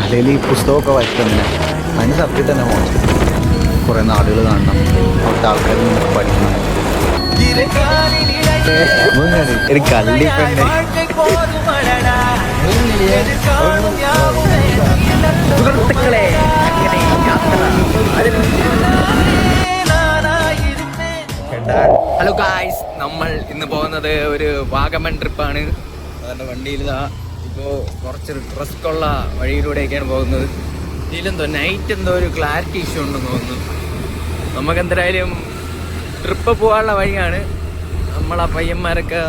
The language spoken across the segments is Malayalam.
അല്ലെങ്കിൽ ഈ പുസ്തകമൊക്കെ വായിക്കുന്ന അതിന് സബ്ജക്റ്റ് തന്നെ പോകണം കുറേ നാടുകൾ കാണണം. അവിടുത്തെ ആൾക്കാരിൽ നിന്ന് പഠിക്കണം. ഒരു കള്ളി പെണ്ണെ. സുഹൃത്തുക്കളെ അങ്ങനെ യാത്ര. ഹലോ ഗായ്സ് നമ്മൾ ഇന്ന് പോകുന്നത് ഒരു വാഗമൺ ട്രിപ്പാണ്. അതുകൊണ്ട് വണ്ടിയിൽ ഇതാ ഇപ്പോൾ കുറച്ച് റിസ്ക് ഉള്ള വഴിയിലൂടെയൊക്കെയാണ് പോകുന്നത്. ഇതിലെന്തോ നൈറ്റ് എന്തോ ഒരു ക്ലാരിറ്റി ഇഷ്യൂ ഉണ്ടെന്ന് തോന്നുന്നു. നമുക്ക് എന്തായാലും ട്രിപ്പ് പോകാനുള്ള വഴിയാണ്. നമ്മളാ പയ്യന്മാരൊക്കെ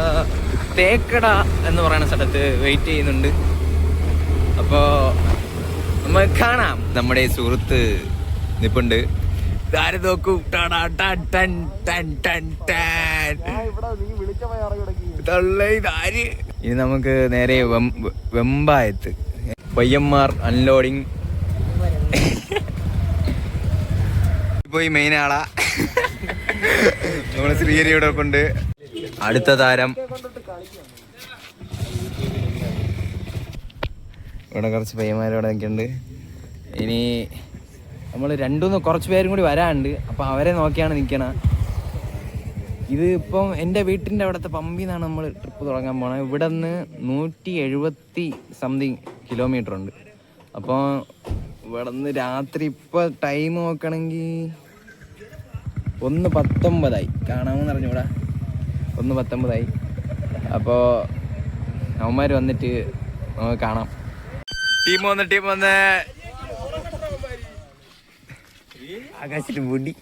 തേക്കട എന്ന് പറയുന്ന സ്ഥലത്ത് വെയിറ്റ് ചെയ്യുന്നുണ്ട്. അപ്പോൾ നമുക്ക് കാണാം. നമ്മുടെ സുഹൃത്ത് നിപ്പുണ്ട്. ഇതാരും നോക്കൂ. ടാടാ ടാൻ ടൻ ടൻ ടൻ. ടാൻ. ഇതല്ലേ ഇതാര്? ഇനി നമുക്ക് നേരെ വെമ്പ- വെമ്പായത്ത്. പയ്യന്മാർ അൺലോഡിങ് പോയി മെയിൻ ആളാ. നമ്മൾ ശ്രീഹരിയുടെ കൊണ്ട് അടുത്ത താരം. ഇവിടെ കുറച്ച് പയ്യന്മാരോടെ നിൽക്കുന്നുണ്ട്. ഇനി നമ്മൾ രണ്ടുമൂന്ന് കുറച്ച് പേരും കൂടി വരാനുണ്ട്. അപ്പോൾ അവരെ നോക്കിയാണ് നിൽക്കണ. ഇത് ഇപ്പം എന്റെ വീട്ടിന്റെ അവിടുത്തെ പമ്പിൽ നിന്നാണ് നമ്മൾ ട്രിപ്പ് തുടങ്ങാൻ പോണത്. ഇവിടെ നിന്ന് നൂറ്റി എഴുപത്തി സംതിങ് കിലോമീറ്റർ ഉണ്ട്. അപ്പോൾ ഇവിടെ നിന്ന് രാത്രി ഇപ്പോൾ ടൈം നോക്കണമെങ്കിൽ ഒന്ന് പത്തൊമ്പതായി. കാണാമെന്ന് അറിഞ്ഞൂടാ ഒന്ന് പത്തൊമ്പതായി. അപ്പോൾ അവന്മാർ വന്നിട്ട് നമുക്ക് കാണാം. ടീം വന്ന് ടീം വന്ന്. ആകാശിന് മുടി.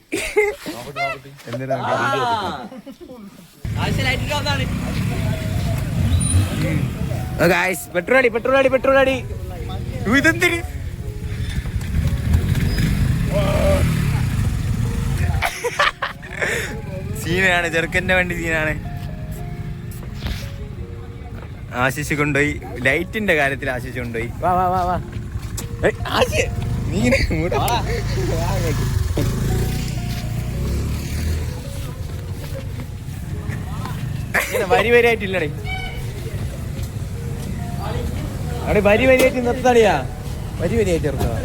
പെട്രോൾ അടി പെട്രോൾ അടി പെട്രോൾ അടി. ഇതെന്തിന്? സീനാണ് ചെറുക്കന്റെ വണ്ടി സീനാണ്. ആശിഷ് കൊണ്ടുപോയി. ലൈറ്റിന്റെ കാര്യത്തിൽ ആശിഷ് കൊണ്ടുപോയി. വാ വാ വാ വാ. ഏയ്, ആശി, നീ വരി വരിയായിട്ടില്ലടേ അവിടെ വരി വരിയായിട്ട് നിർത്താടിയാ. വരി വരിയായിട്ട് നിർത്തണം.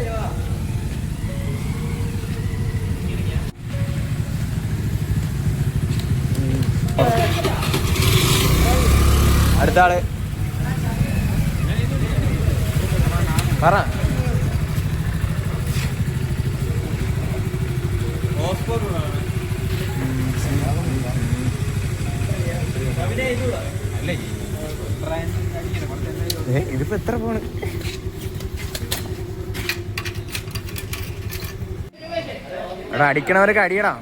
അടുത്ത ആൾ. പറ. ഏ, ഇതിപ്പോ എത്ര പോണ് എടാ അടിക്കണവരൊക്കെ അടിയടാ.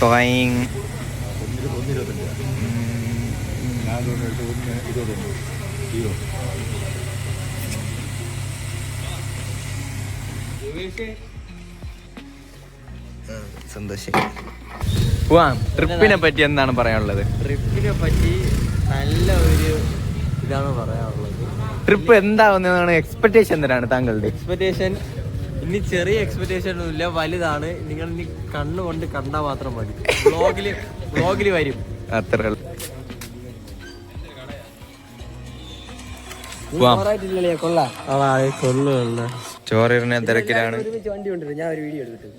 ടോയിങ് സന്തോഷം. ട്രിപ്പിനെ പറ്റി എന്താണ് പറയാനുള്ളത്? ട്രിപ്പിനെ പറ്റി നല്ല ഒരു ഇതാണ് പറയാനുള്ളത്? ട്രിപ്പ് എന്താവുന്നതാണ് എക്സ്പെക്ടേഷൻ എന്തിനാണ് താങ്കളുടെ? എക്സ്പെക്ടേഷൻ ഇനി ചെറിയ എക്സ്പെക്ടേഷൻ ഒന്നുമില്ല വലുതാണ്. നിങ്ങൾ ഇനി കണ്ണുകൊണ്ട് കണ്ടാൽ മാത്രം മതി. വ്ളോഗിൽ വ്ളോഗിൽ വരും. അത്ര ചോറിനെ തിരക്കിലാണ്. ഞാൻ ഒരു വീഡിയോ എടുത്തിട്ട്.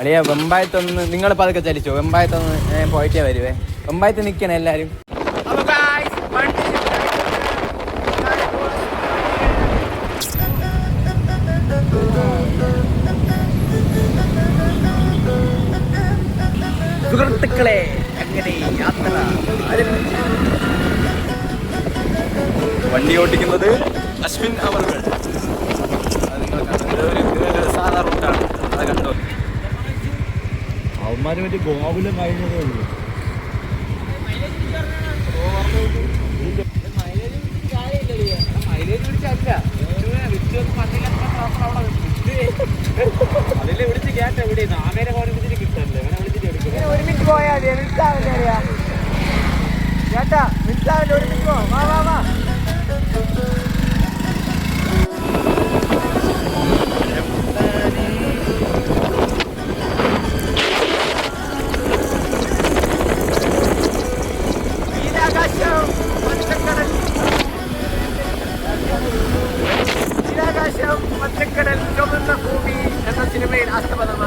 അളിയ വെമ്പായത്തൊന്ന് നിങ്ങൾ പതുക്കെ ചലിച്ചോ. വെമ്പായത്തൊന്ന് ഞാൻ പോയിട്ടേ വരുവേ. വെമ്പായത്ത് നിൽക്കണേ എല്ലാവരും വണ്ടി ഓടിക്കുന്നത് അശ്വിൻ അവർ സാധാ റൂട്ടാണ് അത് കണ്ടോ അവന്മാര് മറ്റേ ഗോകുലം കഴിഞ്ഞതേ ഉള്ളൂ ഒരു മിനിറ്റ് പോയാൽ മതി മിനിറ്റാവില്ല അറിയാ കേട്ടാ ഒരു മിനിറ്റ് പോ വാ വാ വാ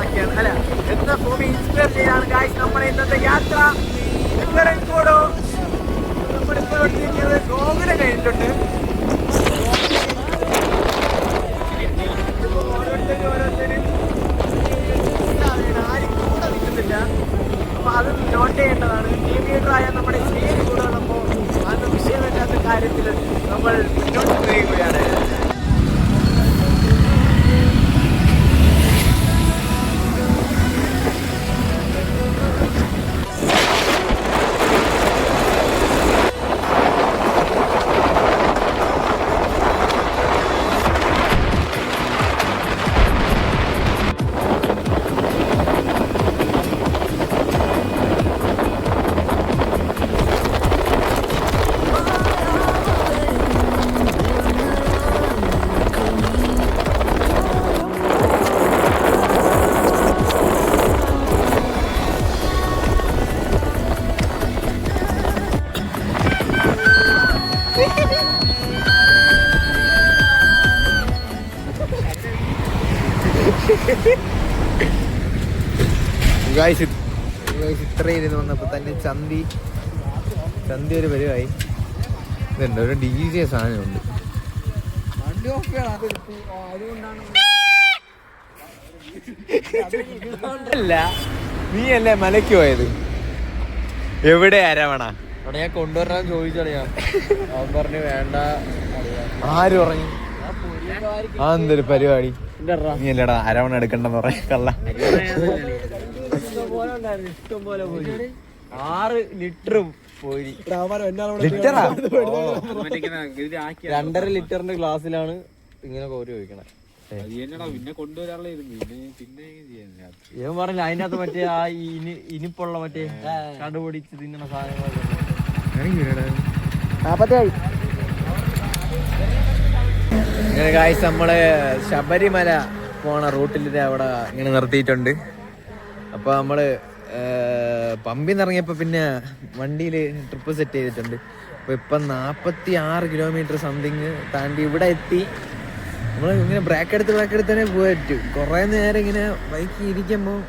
ആസ്പദമാക്കിയാണ് അല്ല? എന്ന ഭൂമി ഇൻസ്പയർ ചെയ്യാണ് ഗായ്സ് നമ്മുടെ ഇന്നത്തെ യാത്ര ഇത്രയും കൂടോ? നമ്മളിപ്പോൾ ഗോകുല കഴിഞ്ഞിട്ടുണ്ട്. ഗായ്സ് ഇത്രയും ഇരുന്ന് വന്നപ്പോൾ തന്നെ ചന്തി ചന്തി ഒരു പരിവായി. ഇതുണ്ട് ഒരു ഡി ജെ സാധനമുണ്ട്. അല്ല നീ അല്ലേ മലയ്ക്ക് പോയത്? എവിടെ അരവണ? അവിടെ ഞാൻ കൊണ്ടുവരാൻ ചോദിച്ചറിയാം അവൻ പറഞ്ഞു വേണ്ട ആര് പറഞ്ഞു? ആ എന്തൊരു പരിപാടി? നീ അല്ലടാ അരവണ എടുക്കണ്ടെന്ന് പറയാ. കള്ള ഇഷ്ടം പോലെ പോയി. ആറ് ലിറ്ററും പോയി. ലിറ്ററാ? രണ്ടര ലിറ്ററിന്റെ ഗ്ലാസ്സിലാണ് ഇങ്ങനെ കോരി ഒഴിക്കണേ. ഇവൻ പറഞ്ഞില്ല അതിനകത്ത് മറ്റേ ആ ഇനി ഇനിപ്പുള്ള മറ്റേ കണ്ടുപിടിച്ച് തിന്നണ സാധനങ്ങളൊക്കെ. ഗായ്സ് കാഴ്ച നമ്മൾ ശബരിമല പോണ റൂട്ടിൽ അവിടെ ഇങ്ങനെ നിർത്തിയിട്ടുണ്ട്. അപ്പൊ നമ്മൾ പമ്പിൽ നിന്ന് ഇറങ്ങിയപ്പോ പിന്നെ വണ്ടിയിൽ ട്രിപ്പ് സെറ്റ് ചെയ്തിട്ടുണ്ട്. അപ്പോൾ ഇപ്പം നാൽപ്പത്തി ആറ് കിലോമീറ്റർ സംതിങ് താണ്ടി ഇവിടെ എത്തി. നമ്മൾ ഇങ്ങനെ ബ്രേക്ക് എടുത്ത് ബ്രേക്ക് എടുത്ത് തന്നെ പോയിട്ടു കുറേ നേരം ഇങ്ങനെ ബൈക്കിൽ ഇരിക്കുമ്പോൾ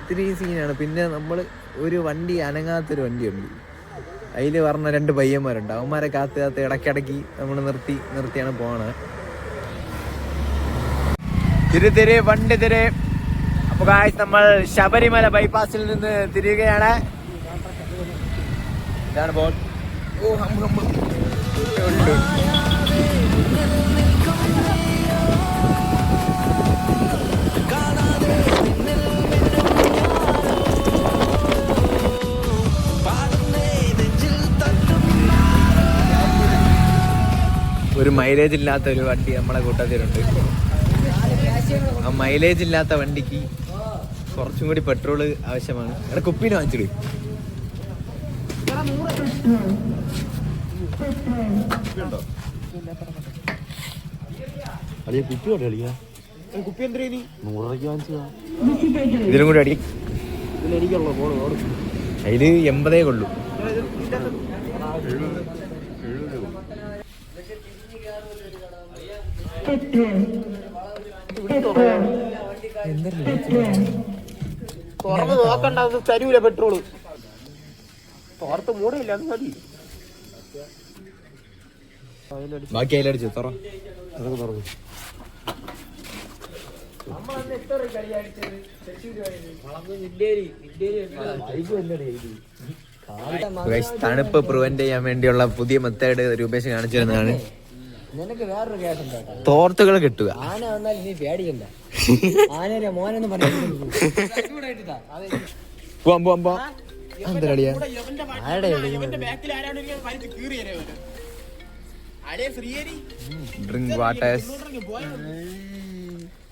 ഇത്തിരി സീനാണ് പിന്നെ നമ്മൾ ഒരു വണ്ടി അനങ്ങാത്തൊരു വണ്ടിയുണ്ട് അതിൽ പറഞ്ഞ രണ്ട് പയ്യന്മാരുണ്ട്. അവന്മാരെ കാത്ത് കാത്ത് ഇടയ്ക്കിടയ്ക്ക് നമ്മൾ നിർത്തി നിർത്തിയാണ് പോണത്. തിരി വണ്ടി തിരി. അപ്പൊ ഗായ്സ് നമ്മൾ ശബരിമല ബൈപ്പാസിൽ നിന്ന് തിരിയുകയാണ്. ഒരു മൈലേജ് ഇല്ലാത്ത ഒരു വണ്ടി നമ്മളെ കൂട്ടത്തിലുണ്ട്. ആ മൈലേജ് ഇല്ലാത്ത വണ്ടിക്ക് കുറച്ചും കൂടി പെട്രോൾ ആവശ്യമാണ്. എടാ കുപ്പീന് വാങ്ങിച്ചിട്. കുപ്പി എന്തിനാ ഇതിലും കൂടി അടി. അതിൽ എൺപതേ കൊള്ളു. തുറന്ന് നോക്കണ്ട അത് തരൂല പെട്രോൾ. തോർത്ത് മൂടയില്ല അത് മതി. ബാക്കി അതിലടിച്ചു തുറ. Guys, തണുപ്പ് പ്രിവെന്റ് ചെയ്യാൻ വേണ്ടിയുള്ള പുതിയ മെത്തേഡ് രൂപേഷ് കാണിച്ചു തരുന്നതാണ്. തോർത്തുകൾ കിട്ടുക. ആന വന്നാൽ നീ പേടിക്കണ്ട. പോവാം പോവാം ഡ്രിങ്ക്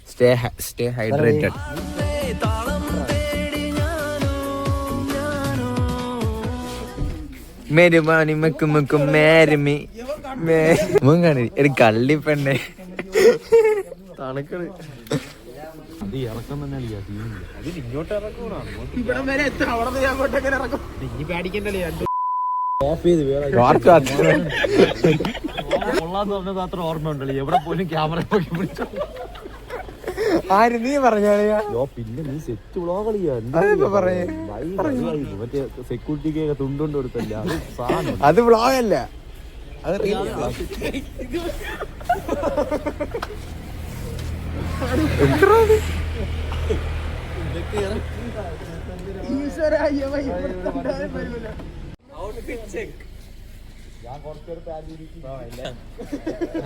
സ്റ്റേ സ്റ്റേ ഹൈഡ്രേറ്റഡ് മെരുമാനി മെക്കും മെക്കും മേരുമി മുങ്ങാണ്. ഒരു കള്ളിപ്പെണ്ണെ തണുക്കണ്. എവിടെ പോലും ക്യാമറ ആര് നീ പറഞ്ഞാളിയാ പിന്നെ നീ സെറ്റ് പറയേ? മറ്റേ സെക്യൂരിറ്റിക്ക് തുണ്ടുകൊണ്ട് കൊടുത്തല്ല? അത് സാധനം. അത് വ്ളോഗല്ല അത് real ആ. എന്തെടാ ഇത്?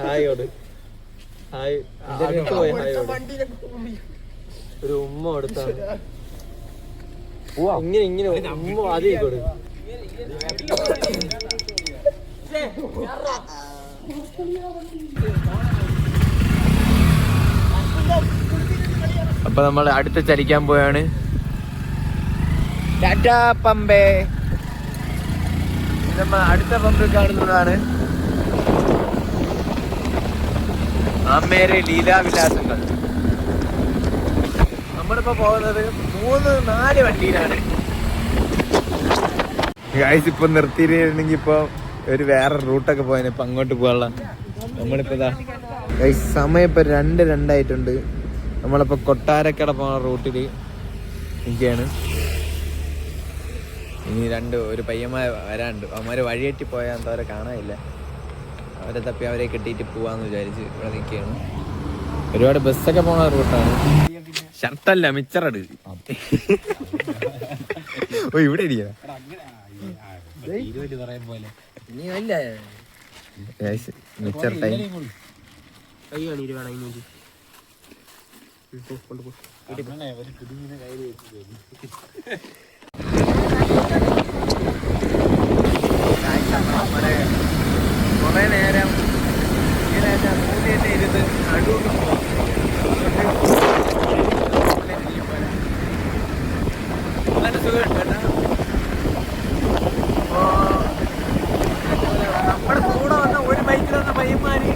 ഹായോട് ഹായ് ഒരു ഉമ്മ കൊടുത്ത ഇങ്ങനെ ഇങ്ങനെ ഉമ്മ ആദ്യം കൊടു അപ്പൊ നമ്മൾ അടുത്ത് ചലിക്കാൻ പോയാണ്. ടാറ്റാ പമ്പേ. നമ്മൾ അടുത്ത പമ്പിൽ കാണുന്നതാണ്. അമ്മേരെ ലീലാവിലാസങ്ങൾ. നമ്മളിപ്പോ പോകുന്നത് മൂന്ന് നാല് വണ്ടിയിലാണ്. ഗായ്സ് ഇപ്പൊ നിർത്തിയിരുന്നെങ്കിൽ ഇപ്പൊ ഒരു വേറെ റൂട്ടൊക്കെ പോയതിന് ഇപ്പൊ അങ്ങോട്ട് പോകാനുള്ള. നമ്മളിപ്പോ സമയം ഇപ്പൊ രണ്ട് രണ്ടായിട്ടുണ്ട്. നമ്മളിപ്പോ കൊട്ടാരക്കട പോകുന്ന റൂട്ടിൽ നിൽക്കുകയാണ് ഇനി രണ്ട് ഒരു പയ്യന്മാർ വരാണ്ട് അവന്മാര് വഴിയേറ്റി പോയാൽ എന്താ അവരെ കാണാനില്ല. അവരെ തപ്പി അവരെ കെട്ടിയിട്ട് പോവാന്ന് വിചാരിച്ച് ഇവിടെ നിൽക്കുകയാണ് ഒരുപാട് ബസ്സൊക്കെ പോണ റൂട്ടാണ്. ഷർട്ടല്ല മിച്ചറട്. ഓ ഇവിടെ ഇടിയാ മിച്ചർ ടൈം കൈ കാണീര് വേണം ഇങ്ങോട്ട് കുറെ നേരം ഇങ്ങനെ മൂന്ന് തന്നെ ഇരുന്ന് നടുവിട്ട് പോവാം നല്ല സുഖമുണ്ട് കേട്ടോ അപ്പോ നമ്മുടെ കൂടെ വന്ന ഒരു ബൈക്കിൽ വന്ന പയ്യന്മാര്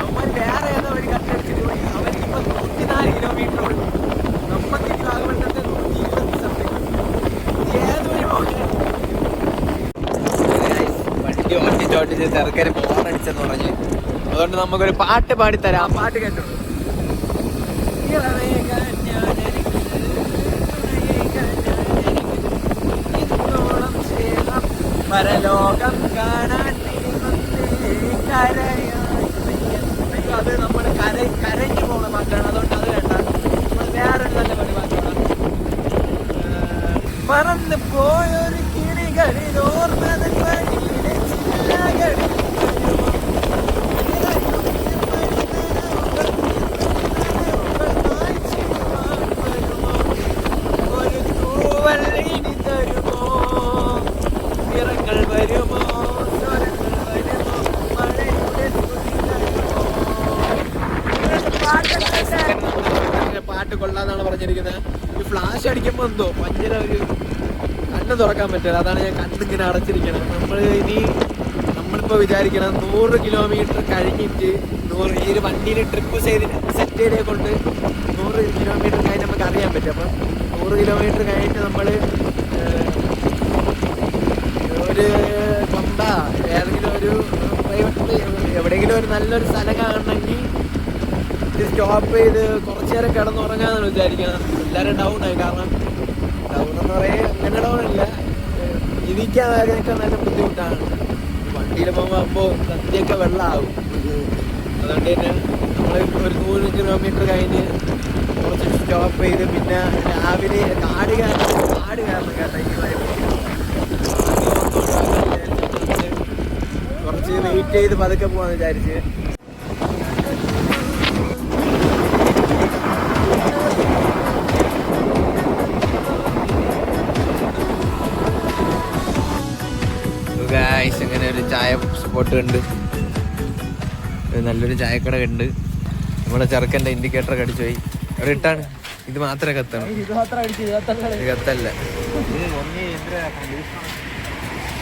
അവന്മാർ വേറെ ഏതോ ഒരു കട്ടടിച്ചിട്ട് പോയി അവർക്ക് ഇപ്പൊ നൂറ്റിനാല് കിലോമീറ്റർ നമുക്ക് ഭാഗമണ്ടത്തെ നൂറ്റി ഇരുപത്തി സംതിങ് ഏതൊരു വണ്ടി പറഞ്ഞ് അതുകൊണ്ട് നമുക്കൊരു പാട്ട് പാടി തരാം പാട്ട് കേട്ടോ പരലോകം കാണാൻ നീ അയ്യോ, അത് നമ്മുടെ കര കരഞ്ഞു പോകുന്ന മക്കളാണ് അതുകൊണ്ട് അത് വേണ്ട. നമ്മൾ വേറെ നല്ല പാട്ട് പാട്ടാണ് പറന്ന് പോയൊരു കിളികളിൽ ഓർമ്മതൻ വഴിയിലെ ചില്ലകളിൽ ഭയങ്കര ഒരു കണ്ണ് തുറക്കാൻ പറ്റില്ല. അതാണ് ഞാൻ കണ്ണിങ്ങനെ അടച്ചിരിക്കണം നമ്മൾ ഇനി നമ്മളിപ്പോൾ വിചാരിക്കണം നൂറ് കിലോമീറ്റർ കഴിഞ്ഞിട്ട് നൂറ് ഈ ഒരു വണ്ടിയിൽ ട്രിപ്പ് ചെയ്ത് സെറ്റ് ചെയ്തേ കൊണ്ട് നൂറ് കിലോമീറ്റർ കഴിഞ്ഞ് നമുക്ക് അറിയാൻ പറ്റും. അപ്പം നൂറ് കിലോമീറ്റർ കഴിഞ്ഞിട്ട് നമ്മൾ ഒരു കൊണ്ട ഏതെങ്കിലും ഒരു പ്രൈവറ്റ് എവിടെയെങ്കിലും ഒരു നല്ലൊരു സ്ഥലം കാണണമെങ്കിൽ സ്റ്റോപ്പ് ചെയ്ത് കുറച്ചു നേരം കിടന്നുറങ്ങാന്നാണ് വിചാരിക്കുന്നത് എല്ലാവരും ഡൗൺ ആയി. കാരണം അതുകൊണ്ട് നിറയെ അങ്ങനെ ഡൗണില്ല ജീവിക്കാൻ ആരെയൊക്കെ നല്ല ബുദ്ധിമുട്ടാണ്. വണ്ടിയിൽ പോകുമ്പോൾ സദ്യയൊക്കെ വെള്ളമാകും അതുകൊണ്ട് തന്നെ നമ്മൾ ഒരു നൂറ് കിലോമീറ്റർ കഴിഞ്ഞ് കുറച്ച് സ്റ്റോപ്പ് ചെയ്ത് പിന്നെ രാവിലെ കാട് കാരണം കാട് കാരണം കേട്ടോ ഈ കുറച്ച് വെയിറ്റ് ചെയ്ത് പതുക്കെ പോകാമെന്ന് വിചാരിച്ച്. ചായ സ്പോട്ട് ഉണ്ട് നല്ലൊരു ചായക്കട ഉണ്ട് നമ്മുടെ ചെറുക്കന്റെ ഇൻഡിക്കേറ്റർ അടിച്ചു പോയി. റിട്ടാണ് ഇത് മാത്രമേ കത്തണം. ഇത് കത്തല്ല.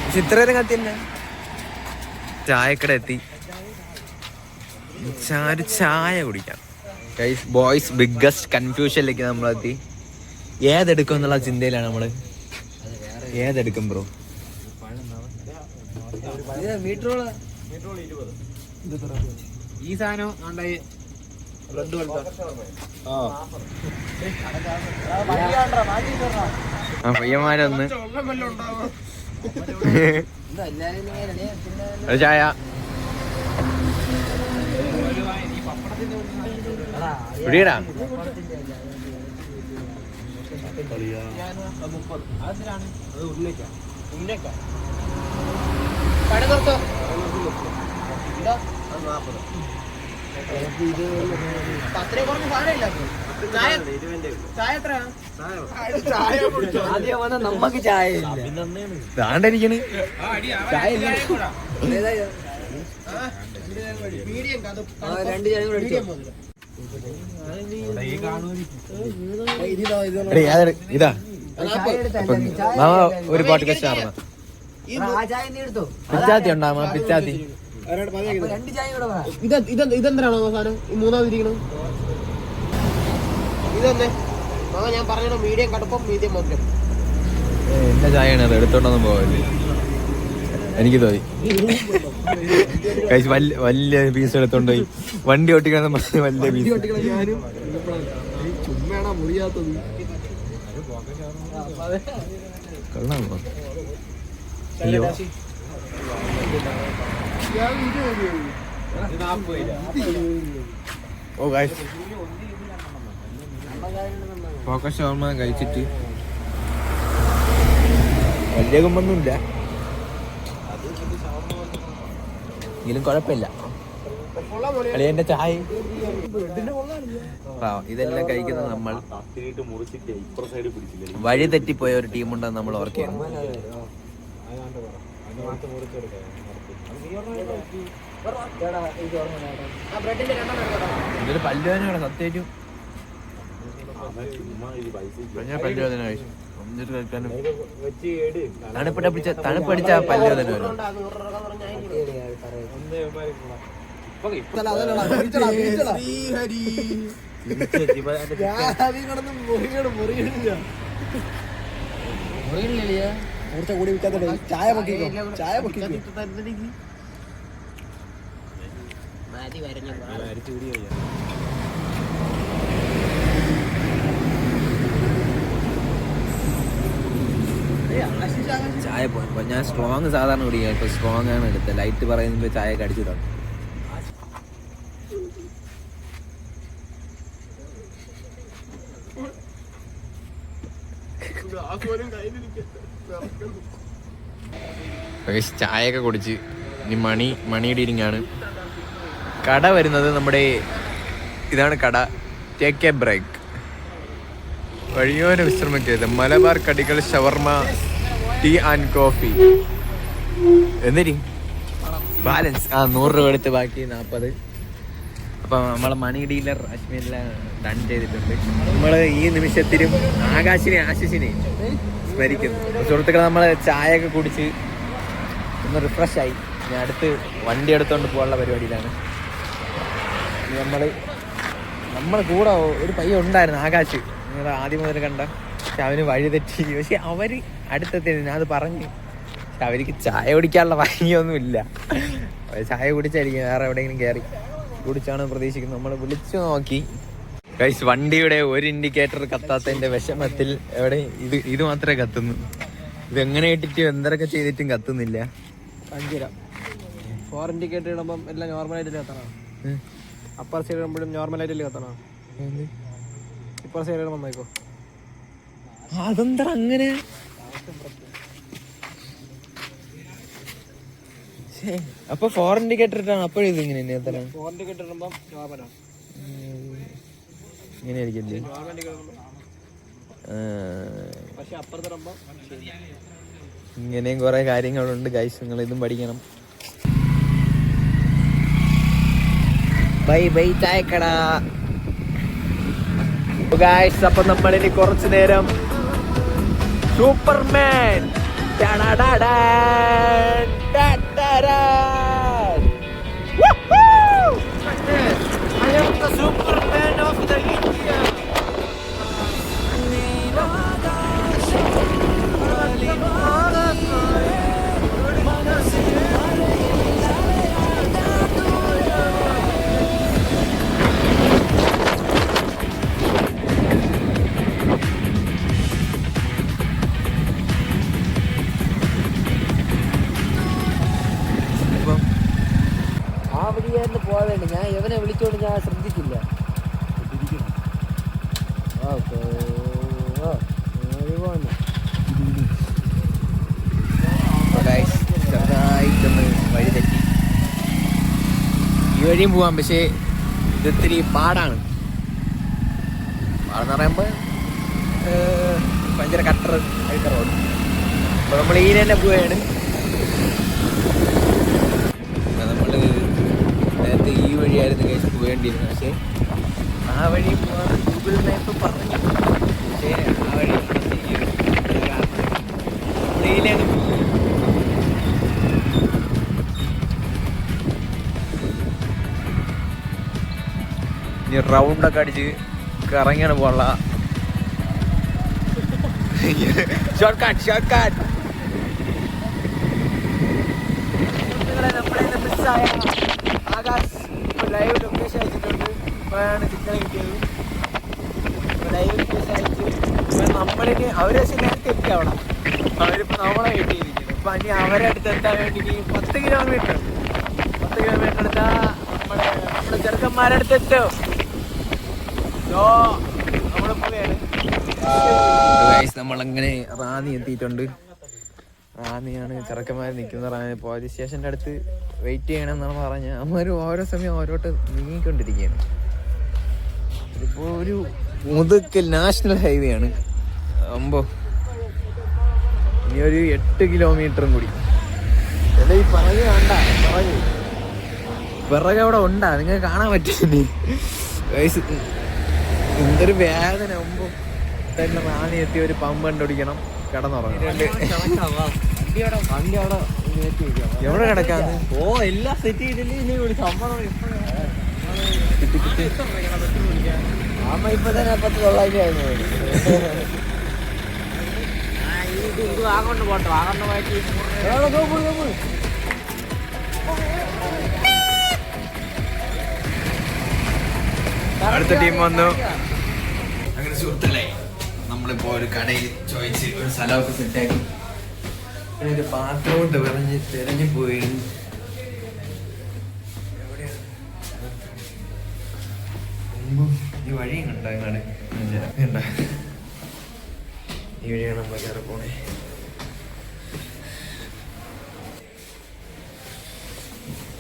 പക്ഷെ ഇത്ര നേരം കത്തിയല്ല? ചായക്കട എത്തി. ഒരു ചായ കുടിക്കാം. ഗൈസ് ബോയ്സ് ബിഗ്ഗസ്റ്റ് കൺഫ്യൂഷനിലേക്ക് നമ്മളെത്തി. ഏതെടുക്കും എന്നുള്ള ചിന്തയിലാണ് നമ്മൾ. ഏതെടുക്കും ബ്രോ ഈ സാധനം റെഡ് ആ. പയ്യന്മാരൊന്ന്. ചായ. രണ്ട് ചായ കൂടെ. അടിച്ചോ എടീ, അതെടു. ഇതാ അപ്പൊ മാമ ഒരു പാട്ട് കഷ്ടമാണ് ആ ചായ ഉണ്ടാമ പിച്ചാത്തി രണ്ട് ചായ കൂടെ വേണം ഇത് ഇത് ഇതെന്തിനാണോ സാധനം? ഈ മൂന്നാമതിരിക്കണം ഇതെന്നെ ഞാൻ പറഞ്ഞോ മീഡിയം കടുപ്പം മീഡിയം മധുരം. എന്റെ ചായയാണ് അത്. എടുത്തോണ്ടൊന്നും പോവല്ലേ? എനിക്ക് തോന്നി. കഴിച്ച് വലിയ വലിയ പീസ് എടുത്തോണ്ട് പോയി. വണ്ടി ഓട്ടിക്കണം വലിയ പീസ് ഞാനും. ചുമ്മാണോ മുറിയാത്തത്? കൊള്ളാമോ? അയ്യോ. ഓ ഗൈസ് ഫോക്കസ് ഷവർമ കഴിച്ചിട്ട്. വലിയ കുമ്പൊന്നുമില്ല എങ്കിലും കുഴപ്പമില്ല. അളിയന്റെ ചായ. ഇതെല്ലാം കഴിക്കുന്ന നമ്മൾ. വഴി തെറ്റിപ്പോയ ഒരു ടീമുണ്ടെന്ന് നമ്മൾ ഓർക്കുന്നു ഇതൊരു പല്ലുവേദനയാണ് സത്യേറ്റും ചുമ്മാ ഇത് പൈസ ഭയങ്കര പല്ലുവേദന കഴിച്ചു. എന്നിട്ട് കഴിക്കാനും. വെച്ച് ഏട്. തണുപ്പിട്ട പിടിച്ച തണുപ്പടിച്ച പല്ലുവേദന വരും. മൂർച്ച കൂടി വിൽക്കാത്ത ചായ പൊക്കിക്കോ? ചായ പൊക്കിക്കോ? ചായ പോയപ്പോ ഞാൻ സ്ട്രോങ് സാധാരണ കുടിക്കുക ഇപ്പൊ സ്ട്രോങ് ആണ് എടുത്തത്. ലൈറ്റ് പറയുമ്പോൾ ചായ കടിച്ചു തന്നു. ചായയൊക്കെ കുടിച്ച് ഇനി മണി മണി ഇരിങ്ങാണ് കട വരുന്നത് നമ്മുടെ ഇതാണ് കട. ടേക്ക് എ ബ്രേക്ക് വഴിയോര വിശ്രമിക്കരുത്. മലബാർ കടികൾ ഷവർമ ടീ ആൻഡ് കോഫി. എന്നിരി ബാലൻസ്. ആ നൂറ് രൂപ എടുത്ത് ബാക്കി നാൽപ്പത് അപ്പം നമ്മളെ മണി ഡീലർ അശ്മിനെല്ലാം ഡൺ ചെയ്തിട്ടുണ്ട്. നമ്മൾ ഈ നിമിഷത്തിലും ആകാശിനെ ആശിഷിനെ സ്മരിക്കുന്നു. സുഹൃത്തുക്കളെ നമ്മൾ ഒക്കെ കുടിച്ച് ഒന്ന് റിഫ്രഷ് ആയി. ഞാൻ അടുത്ത് വണ്ടി എടുത്തുകൊണ്ട് പോകാനുള്ള പരിപാടിയിലാണ്. നമ്മൾ നമ്മൾ കൂടെ ഒരു പയ്യ ഉണ്ടായിരുന്നു ആകാശ്. നിങ്ങൾ ആദ്യം മുതൽ കണ്ട. പക്ഷെ അവന് വഴി തെറ്റി. പക്ഷെ അവർ അടുത്തെത്തി. ഞാൻ അത് പറഞ്ഞു. പക്ഷെ അവർക്ക് ചായ കുടിക്കാനുള്ള അവർ ചായ കുടിച്ചായിരിക്കും. വേറെ എവിടെയെങ്കിലും കയറി കുടിച്ചാണ് പ്രതീക്ഷിക്കുന്നത് നമ്മൾ വിളിച്ചു നോക്കി. ഗൈസ് വണ്ടിയുടെ ഒരു ഇൻഡിക്കേറ്റർ കത്താത്തതിന്റെ വിഷമത്തിൽ എവിടെ ഇത് ഇത് മാത്രമേ കത്തുന്നു. ഇത് എങ്ങനെ ഇട്ടിട്ട് എന്തൊക്കെ ചെയ്തിട്ടും കത്തുന്നില്ല. ഫോർ ഇൻഡിക്കേറ്റർ ഇടുമ്പം എല്ലാം നോർമലായിട്ട് കത്തണം അപ്പർ സൈഡ് ഇടുമ്പോഴും നോർമലായിട്ട് കത്തണം ഇപ്പർ സൈഡ് ഇടുമ്പോൾ നോക്കോ അതെന്താ അങ്ങനെ? അപ്പൊ ഫോർ ഇൻഡിക്കേറ്റർ ഇട്ടാണ് അപ്പോഴും ഇത് ഇങ്ങനെ ഫോർ ഇൻഡിക്കേറ്റർ ഇടുമ്പം നോർമലാണ് ഇങ്ങനെ അപ്പുറത്തിടുമ്പം ഇങ്ങനെയും കുറെ കാര്യങ്ങളുണ്ട് ഗൈസ് നിങ്ങൾ ഇതും പഠിക്കണം. ബൈ ബൈ ചായക്കട. ഗായ്സ് അപ്പൊ നമ്മളിനി കുറച്ചു നേരം സൂപ്പർമാൻ വഴിയും പോവാം. പക്ഷേ ഇതൊത്തിരി പാടാണ്. പാടെന്ന് പറയുമ്പോൾ ഭയങ്കര കട്ടർ അഴുത്ത റോഡ് അപ്പോൾ നമ്മൾ ഈ തന്നെ പോവുകയാണ് നമ്മൾ നേരത്തെ ഈ വഴിയായിരുന്നു കേസ് പോവേണ്ടിയിരുന്നത്. പക്ഷേ ആ വഴി പോകാൻ ഗൂഗിൾ മാപ്പ് പറഞ്ഞു പക്ഷേ ആ വഴി നമ്മൾ പോകും റൗണ്ടൊക്കെ അടിച്ച് കറങ്ങിയാണ് പോകാനുള്ള. Short cut short cut Akash live location live അവർ നേരത്തെ നമ്മളെ പത്ത് കിലോമീറ്റർ പത്ത് കിലോമീറ്റർ എടുത്താ നമ്മുടെ നമ്മുടെ ചെറുക്കന്മാരെ എത്തും സോ നമ്മൾ പോവുകയാണ് നമ്മളങ്ങനെ റാന്നി എത്തിയിട്ടുണ്ട്. റാന്നിയാണ് ചെറുക്കന്മാർ നിൽക്കുന്ന റാന്നി പോലീസ് സ്റ്റേഷന്റെ അടുത്ത് വെയിറ്റ് ചെയ്യണം എന്നാണ് പറഞ്ഞത്. അവന്മാർ ഓരോ സമയം ഓരോട്ട് നീങ്ങിക്കൊണ്ടിരിക്കുകയാണ്. ഇതിപ്പോൾ ഒരു മുതുക്കൽ നാഷണൽ ഹൈവേ ആണ്. അമ്പോ ഇനി ഒരു എട്ട് കിലോമീറ്ററും കൂടി. ഈ പിറകെ വേണ്ട അവിടെ ഉണ്ടാ നിങ്ങൾക്ക് കാണാൻ പറ്റില്ല? എന്തൊരു വേദന. മുമ്പ് തന്നെ റാണി എത്തി ഒരു പമ്പ് കണ്ടുപിടിക്കണം. കിടന്നുറങ്ങണം. എവിടെ കിടക്കാന്ന് ഓ എല്ലാം സെറ്റ് ചെയ്തില്ലേ ഇനി ഒരു സമ്മതം അമ്മ ഇപ്പൊ തന്നെ പത്ത് തൊള്ളായിരം ആയിരുന്നു ഇത് പോട്ടെ. വാഗോണ്ട് മാറ്റി അടുത്ത ടീം വന്നു. അങ്ങനെ സുഹൃത്തുക്കളെ നമ്മളിപ്പോ ഒരു കടയിൽ ചോദിച്ച് ഒരു സ്ഥലമൊക്കെ സെറ്റാക്കി ഒരു പാത്രം കൊണ്ട് പറഞ്ഞ് തിരഞ്ഞു പോയി ഈ വഴി കണ്ടോ ഇങ്ങോട്ട് കണ്ട? ഈ വഴിയാണ് നമ്മൾ കയറി പോണേ.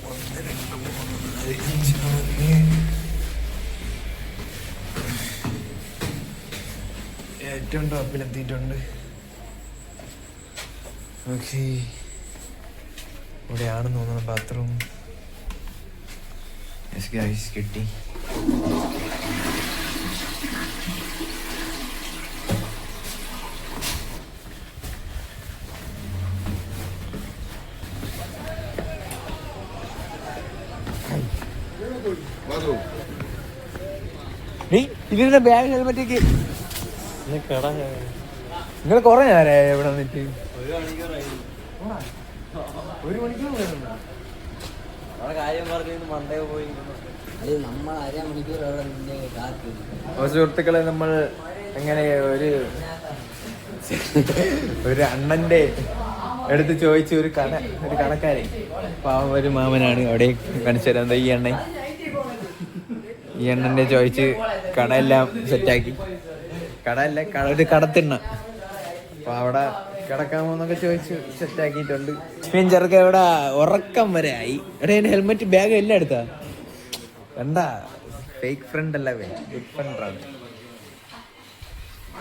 ഒന്ന് രണ്ട് മൂന്ന് നാല് അഞ്ച് ആറ് ഏഴ് ഏറ്റവും ടോപ്പിലെത്തിയിട്ടുണ്ട് ഓക്കെ. ഇവിടെയാണെന്ന് തോന്നുന്നു ബാത്റൂം യെസ് ഗൈസ് കിട്ടി. നീ ഇതിന്റെ ബാഗ് ഹെൽമെറ്റ് ഒക്കെ നിങ്ങൾ കുറെ നേരമായി ഇവിടെ നിന്നിട്ട് ഒരു മണിക്കൂർ സുഹൃത്തുക്കളെ നമ്മൾ എങ്ങനെ ഒരു ഒരു അണ്ണന്റെ എടുത്ത് ചോദിച്ച ഒരു കണ ഒരു കണക്കാരെ. പാവം ഒരു മാമനാണ് അവിടെ കാണിച്ചു തരാം എന്താ ഈ എണ്ണ ഈ എണ്ണന്റെ ചോദിച്ച് കടയെല്ലാം സെറ്റാക്കി കടയല്ല? കട ഒരു കടത്തിണ്ണ. അപ്പൊ അവിടെ കിടക്കാമോന്നൊക്കെ ചോദിച്ചു സെറ്റ് ആക്കിയിട്ടുണ്ട്. ചെറുക്ക ഇവിടെ ഉറക്കം വരെ ആയി. എടാ എന്റെ ഹെൽമെറ്റ് ബാഗ് എല്ലാം എടുത്താ? കണ്ട ഫേക്ക് ഫ്രണ്ട് അല്ല ഗുഡ് ഫ്രണ്ടാണ്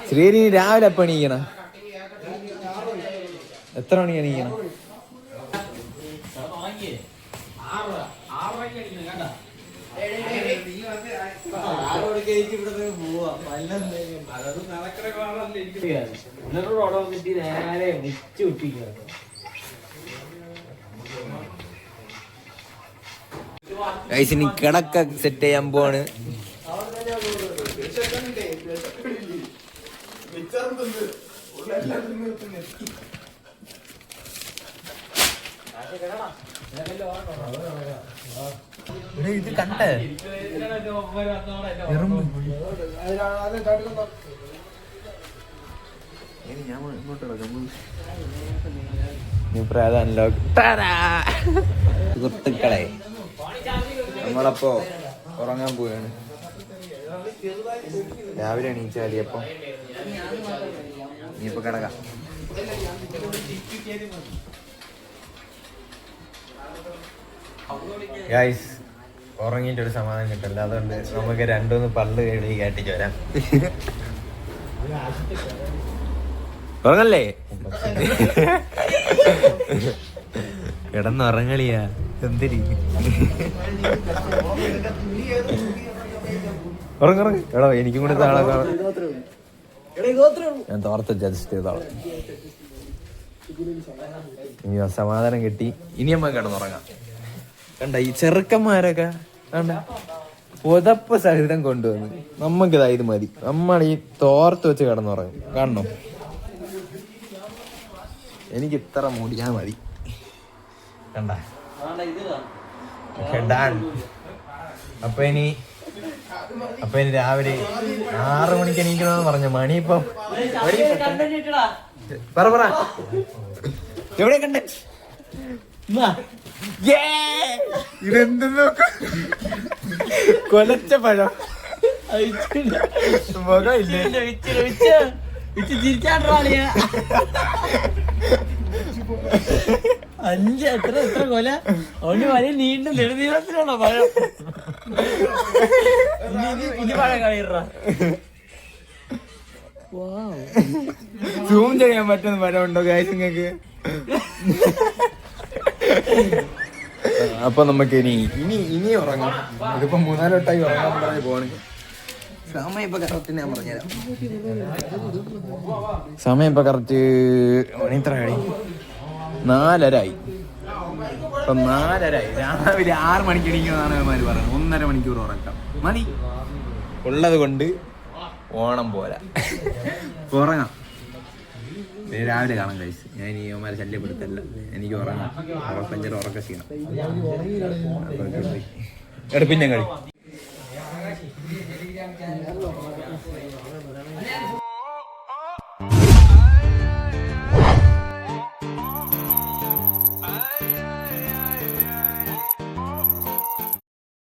ശ്രീനി രാവിലെ എപ്പോ എണീക്കണം? എത്ര മണിക്ക് എണീക്കണം? ഗൈസ് ഇനി കിടക്ക സെറ്റ് ചെയ്യാൻ പോവാണ്. ഇവിടെ ഇത് കണ്ടേ. എറുമ്പ്. ഞാൻ ഇങ്ങോട്ട്. സുഹൃത്തുക്കളെ നമ്മളപ്പോ ഉറങ്ങാൻ പോവാണ്. രാവിലെ എണീച്ചാലി അപ്പം. ഇനിയിപ്പോ കിടക്കാം. ഗൈസ് ഉറങ്ങിയിട്ട് ഒരു സമാധാനം കിട്ടില്ല അതുകൊണ്ട് നമുക്ക് രണ്ടൂന്ന് പള്ളു കേടി കേട്ടിച്ച് വരാം. ഉറങ്ങല്ലേ? കിടന്നുറങ്ങളിയാ. എന്തിരി? ഉറങ്ങുറങ്ങ് എടോ എനിക്കും കൂടി താളെ ഞാൻ തോർത്ത് ജസ്റ്റ് ചെയ്താളെ ഇനി ആ സമാധാനം കിട്ടി. ഇനി അമ്മ കിടന്നുറങ്ങാം. കണ്ട ഈ ചെറുക്കന്മാരൊക്കെ കണ്ട? പുതപ്പ് സഹിതം കൊണ്ടുവന്ന്. നമുക്ക് ഇത് മതി. നമ്മൾ ഈ തോർത്ത് വെച്ച് കിടന്നുറങ്ങും. കാണണോ എനിക്ക് ഇത്ര മൂടിയാ മതി. കണ്ട? അപ്പൊ ഇനി അപ്പൊ ഇനി രാവിലെ ആറു മണിക്ക് എണീക്കണമെന്ന് പറഞ്ഞു. മണി ഇപ്പം പറ. പറ എവിടെ കണ്ട ഇതെന്തെന്ന്? കൊലച്ച പഴം. അഞ്ച് എത്ര എത്ര കൊല അവന് വലിയ നീണ്ട നെടുനീളത്തിലാണോ പഴം ഇനി- പഴം കളയിട സൂം ചെയ്യാൻ പറ്റുന്ന പഴം ഉണ്ടോ നിങ്ങൾക്ക് അപ്പൊ നമുക്ക് ഇനി ഇനി ഇനി ഉറങ്ങാം. ഇതിപ്പോ മൂന്നാലോട്ടായി ഉറങ്ങാൻ പറഞ്ഞ് പോണ്. സമയം ഇപ്പൊ കറക്റ്റ് ഞാൻ പറഞ്ഞുതരാം. സമയം ഇപ്പൊ കറക്റ്റ് മണി എത്ര ആയി. നാലരായി. ഇപ്പൊ നാലരായി. രാവിലെ ആറ് മണിക്ക് എണീക്കുന്നതാണ് അവന്മാര് പറയുന്നത്. ഒന്നര മണിക്കൂർ ഉറക്കാം. മതി. ഉള്ളത് കൊണ്ട് ഓണം പോരാ. ഉറങ്ങാം. രാവിലെ കാണാം കഴിച്ച് ഞാൻ ഈ ഓമാരെ ശല്യപ്പെടുത്തല്ല. എനിക്ക് ഉറങ്ങാം. ഉറപ്പഞ്ചര ഉറക്ക ക്ഷീണം. എടാ പിന്നെ കളി.